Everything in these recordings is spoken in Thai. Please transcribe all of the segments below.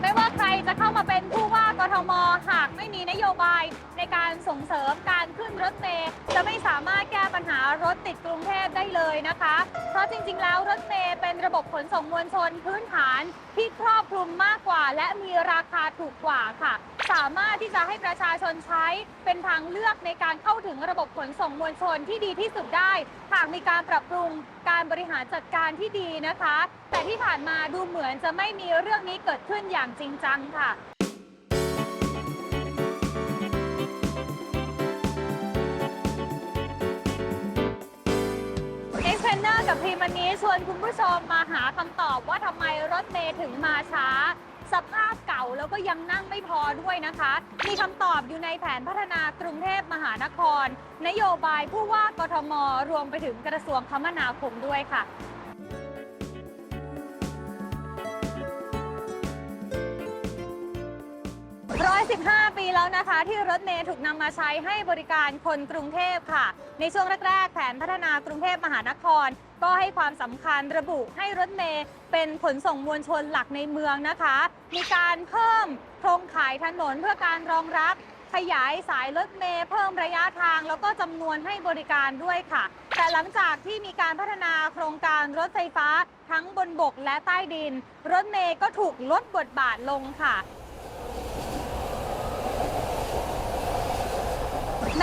ไม่ว่าใครจะเข้ามาเป็นผู้ว่ากทม หากไม่มีนโยบายในการส่งเสริมการขึ้นรถเมล์จะไม่สามารถแก้ปัญหารถติดกรุงเทพได้เลยนะคะ เพราะจริง ๆ แล้วรถเมล์เป็นระบบขนส่งมวลชนพื้นฐานที่ครอบคลุมมากกว่า และมีราคาถูกกว่าค่ะ สามารถที่จะให้ประชาชนใช้เป็นทางเลือกในการเข้าถึงระบบขนส่งมวลชนที่ดีที่สุดได้หากมีการปรับปรุงการบริหารจัดการที่ดีนะคะ แต่ที่ผ่านมาดูเหมือนจะไม่มีเรื่องนี้เกิดขึ้นอย่างจริงจังค่ะเอ็กเซนเนอร์กับพีมวันนี้ชวนคุณผู้ชมมาหาคำตอบว่าทำไมรถเมย์ถึงมาช้า สภาพเก่า แล้วก็ยังนั่งไม่พอด้วยนะคะ มีคำตอบอยู่ในแผนพัฒนากรุงเทพมหานคร นโยบายผู้ว่ากทม รวมไปถึงกระทรวงคมนาคมด้วยค่ะ115 ปีแล้วนะคะที่รถเมล์ถูกนำมาใช้ให้บริการคนกรุงเทพค่ะ ในช่วงแรก ๆ แผนพัฒนากรุงเทพมหานคร ก็ให้ความสำคัญระบุให้รถเมล์เป็นขนส่งมวลชนหลักในเมืองนะคะ มีการเพิ่มโครงข่ายถนนเพื่อการรองรับขยายสายรถเมล์เพิ่มระยะทาง แล้วก็จำนวนให้บริการด้วยค่ะ แต่หลังจากที่มีการพัฒนาโครงการรถไฟฟ้าทั้งบนบกและใต้ดิน รถเมล์ก็ถูกลดบทบาทลงค่ะ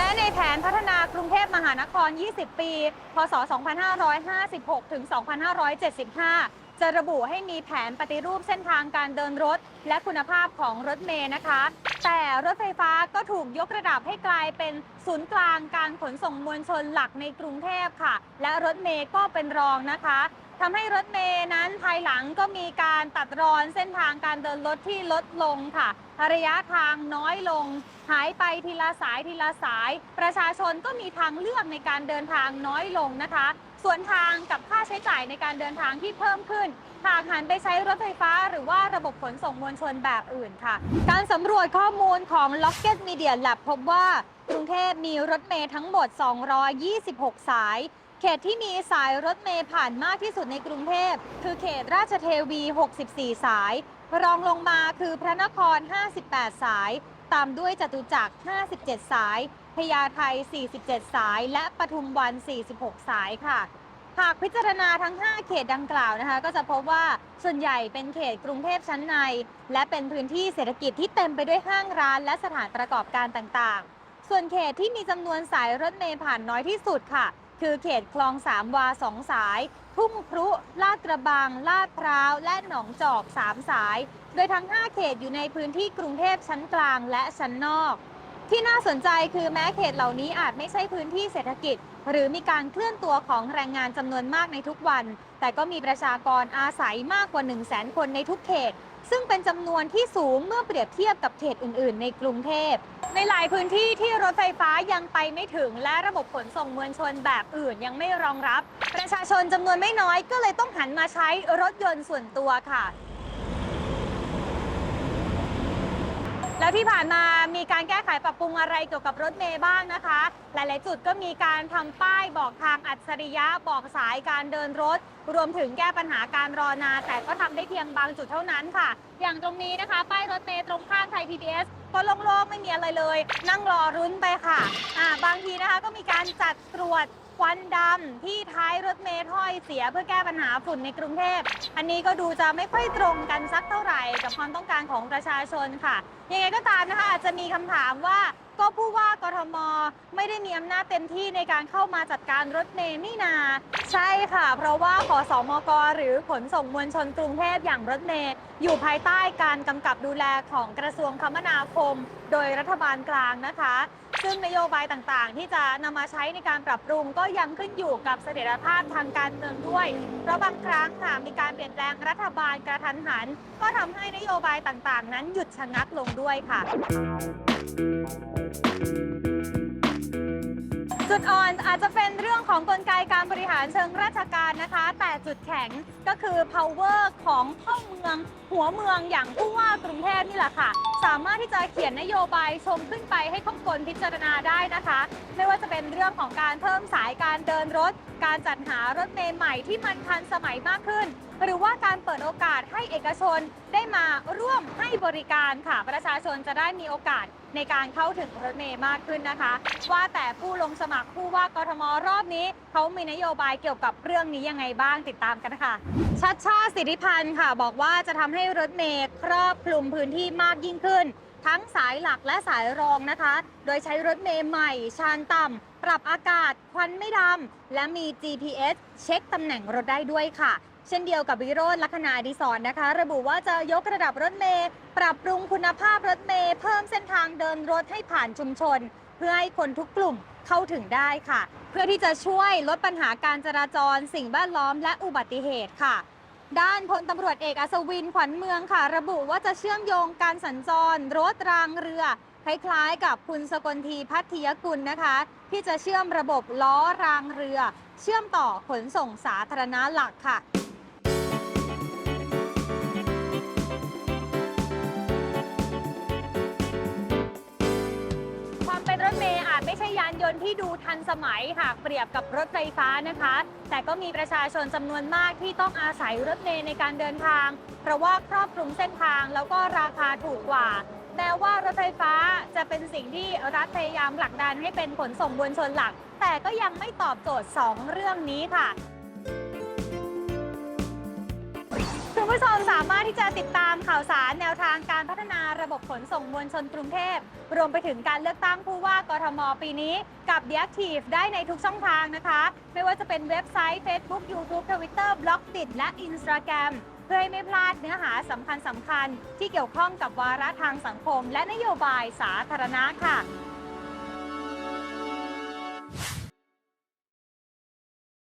และในแผนพัฒนากรุงเทพมหานคร 20 ปี พศ 2556 ถึง 2575 จะระบุให้มีแผนปฏิรูปเส้นทางการเดินรถ และคุณภาพของรถเมย์นะคะ แต่รถไฟฟ้าก็ถูกยกระดับให้กลายเป็นศูนย์กลางการขนส่งมวลชนหลักในกรุงเทพค่ะ และรถเมย์ก็เป็นรองนะคะทำให้รถเมย์นั้นภายหลังก็มีการตัดรอนเส้นทางการเดินรถที่ลดลงค่ะ ระยะทางน้อยลง หายไปทีละสายทีละสาย ประชาชนก็มีทางเลือกในการเดินทางน้อยลงนะคะ ส่วนทางกับค่าใช้จ่ายในการเดินทางที่เพิ่มขึ้น หากหันไปใช้รถไฟฟ้าหรือว่าระบบขนส่งมวลชนแบบอื่นค่ะ การสำรวจข้อมูลของ Locket Media Lab พบว่ากรุงเทพมีรถเมย์ทั้งหมด 226 สาย เขตที่มีสายรถเมย์ผ่านมากที่สุดในกรุงเทพ คือเขตราชเทวี 64 สาย รองลงมาคือพระนคร 58 สาย ตามด้วยจตุจักร 57 สาย พญาไท 47 สาย และปทุมวัน 46 สายค่ะ หากพิจารณาทั้ง 5 เขตดังกล่าวนะคะ ก็จะพบว่าส่วนใหญ่เป็นเขตกรุงเทพชั้นใน และเป็นพื้นที่เศรษฐกิจที่เต็มไปด้วยห้างร้าน และสถานประกอบการต่างๆ ส่วนเขตที่มีจำนวนสายรถเมล์ผ่านน้อยที่สุดค่ะ คือเขตคลองสามวาสองสาย ทุ่งครุลาดกระบัง ลาดพร้าว และหนองจอก3สาย โดยทั้ง 5 เขตอยู่ในพื้นที่กรุงเทพชั้นกลางและชั้นนอก ที่น่าสนใจคือแม้เขตเหล่านี้อาจไม่ใช่พื้นที่เศรษฐกิจ หรือมีการเคลื่อนตัวของแรงงานจำนวนมากในทุกวัน แต่ก็มีประชากรอาศัยมากกว่า 1 0 0 0 0แคนในทุกเขต ซึ่งเป็นจำนวนที่สูงเมื่อเปรียบเทียบกับเขตอื่น ๆ ในกรุงเทพ ในหลายพื้นที่ที่รถไฟฟ้ายังไปไม่ถึง และระบบขนส่งมวลชนแบบอื่นยังไม่รองรับ ประชาชนจำนวนไม่น้อยก็เลยต้องหันมาใช้รถยนต์ส่วนตัวค่ะ แล้วที่ผ่านมามีการแก้ไขปรับปรุงอะไรเกี่ยวกับรถเมย์บ้างนะคะ หลาย ๆ จุดก็มีการทำป้ายบอกทางอัจฉริยะบอกสายการเดินรถ รวมถึงแก้ปัญหาการรอนานแต่ก็ทำได้เพียงบางจุดเท่านั้นค่ะ อย่างตรงนี้นะคะ ป้ายรถเมย์ตรงข้ามไทย PBS ก็โล่งๆไม่มีอะไรเลย นั่งรอรุ้นไปค่ะอ่าบางทีนะคะก็มีการจัดตรวจ ควันดำที่ท้ายรถเมล์ถ้อยเสียเพื่อแก้ปัญหาฝุ่นในกรุงเทพ อันนี้ก็ดูจะไม่ค่อยตรงกันสักเท่าไหร่กับความต้องการของประชาชนค่ะ ยังไงก็ตามนะคะอาจจะมีคำถามว่าก็ผู้ว่ากทม ไม่ได้มีอำนาจเต็มที่ในการเข้ามาจัดการรถเมล์นี่นา ใช่ค่ะ เพราะว่าขอสอมก หรือขนส่งมวลชนกรุงเทพอย่างรถเมล์อยู่ภายใต้การกำกับดูแลของกระทรวงคมนาคม โดยรัฐบาลกลางนะคะ ซึ่งนโยบายต่างๆ ที่จะนำมาใช้ในการปรับปรุงก็ยังขึ้นอยู่กับเสถียรภาพทางการเมืองด้วย เพราะบางครั้งค่ะมีการเปลี่ยนแปลงรัฐบาลกระทันหัน ก็ทำให้นโยบายต่างๆ นั้นหยุดชะงักลงด้วยค่ะ จุดอ่อนอาจจะเป็นเรื่องของกลไกการบริหารเชิงราชการนะคะ แต่จุดแข็งก็คือ power ของพ่อเมือง หัวเมืองอย่างผู้ว่ากรุงเทพนี่แหละค่ะ สามารถที่จะเขียนนโยบายชมขึ้นไปให้ข้องกลพิจารณาได้นะคะ ไม่ว่าจะเป็นเรื่องของการเพิ่มสายการเดินรถ การจัดหารถเมล์ใหม่ที่มันทันสมัยมากขึ้น หรือว่าการเปิดโอกาสให้เอกชนได้มาร่วมให้บริการค่ะประชาชนจะได้มีโอกาสในการเข้าถึงรถเมล์มากขึ้นนะคะ ว่าแต่ผู้ลงสมัครผู้ว่ากทมรอบนี้ เขามีนโยบายเกี่ยวกับเรื่องนี้ยังไงบ้างติดตามกันค่ะ ชัดชาติสิทธิพันธ์ค่ะ บอกว่าจะทำให้รถเมล์ครอบคลุมพื้นที่มากยิ่งขึ้น ทั้งสายหลักและสายรองนะคะ โดยใช้รถเมล์ใหม่ ชานต่ำ ปรับอากาศ ควันไม่ดำ และมี GPS เช็คตำแหน่งรถได้ด้วยค่ะ เช่นเดียวกับวิโรจน์ลัคนาดีสอนนะคะ ระบุว่าจะยกระดับรถเมล์ปรับปรุงคุณภาพรถเมล์เพิ่มเส้นทางเดินรถให้ผ่านชุมชน เพื่อให้คนทุกกลุ่มเข้าถึงได้ค่ะ เพื่อที่จะช่วยลดปัญหาการจราจร สิ่งแวดล้อมและอุบัติเหตุค่ะ ด้านพลตำรวจเอกอัศวินขวัญเมืองค่ะ ระบุว่าจะเชื่อมโยงการสัญจรรถรางเรือ คล้ายๆ กับคุณสกลทีพัทยกุลนะคะ ที่จะเชื่อมระบบล้อรางเรือ เชื่อมต่อขนส่งสาธารณะหลักค่ะ นยนต์ที่ดูทันสมัยหากเปรียบกับรถไฟฟ้านะคะ แต่ก็มีประชาชนจำนวนมากที่ต้องอาศัยรถเมล์ในการเดินทาง เพราะว่าครอบคลุมเส้นทางแล้วก็ราคาถูกกว่า แม้ว่ารถไฟฟ้าจะเป็นสิ่งที่รัฐพยายามผลักดันให้เป็นขนส่งมวลชนหลัก แต่ก็ยังไม่ตอบโจทย์ 2 เรื่องนี้ค่ะ ผู้ชมสามารถที่จะติดตามข่าวสารแนวทางการพัฒนาระบบขนส่งมวลชนกรุงเทพ รวมไปถึงการเลือกตั้งผู้ว่ากทม ปีนี้ กับ The Active ได้ในทุกช่องทางนะคะ ไม่ว่าจะเป็นเว็บไซต์ Facebook YouTube Twitter บล็อกติดและ Instagram เพื่อให้ไม่พลาดเนื้อหาสำคัญสำคัญที่เกี่ยวข้องกับวาระทางสังคม และนโยบายสาธารณะค่ะ